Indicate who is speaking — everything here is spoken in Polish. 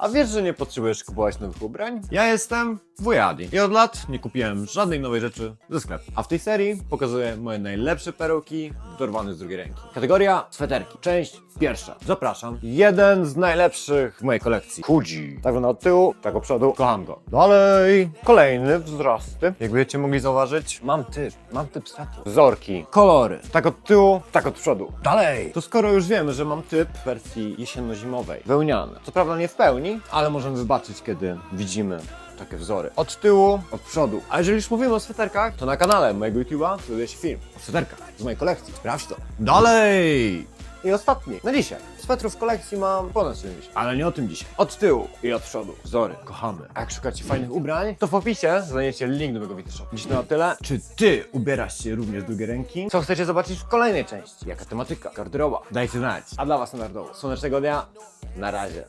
Speaker 1: A wiesz, że nie potrzebujesz kupować nowych ubrań? Ja jestem Wujadi i od lat nie kupiłem żadnej nowej rzeczy ze sklepu. A w tej serii pokazuję moje najlepsze perełki dorwane z drugiej ręki. Kategoria sweterki. Część pierwsza. Zapraszam. Jeden z najlepszych w mojej kolekcji. Kudzi. Tak od tyłu, tak od przodu. Kocham go. Dalej. Kolejny wzrosty. Jak będziecie mogli zauważyć, mam typ. Mam typ swetru. Wzorki. Kolory. Tak od tyłu, tak od przodu. Dalej. To skoro już wiemy, że mam typ w wersji jesienno-zimowej. Wełniany. Co prawda nie w pełni, ale możemy wybaczyć, kiedy widzimy takie wzory. Od tyłu, od przodu. A jeżeli już mówimy o sweterkach, to na kanale mojego YouTube'a znajduje się film o sweterkach z mojej kolekcji. Sprawdź to. Dalej! I ostatni, na dzisiaj. Swetrów w kolekcji mam ponad 70. Ale nie o tym dzisiaj. Od tyłu i od przodu. Wzory, kochamy. A jak szukacie fajnych ubrań, to w opisie znajdziecie link do mojego Witryshopu. Dziś na tyle. Czy ty ubierasz się również z drugiej ręki? Co chcecie zobaczyć w kolejnej części? Jaka tematyka? Garderoba? Dajcie znać. A dla was standardowo. Słonecznego dnia. Na razie.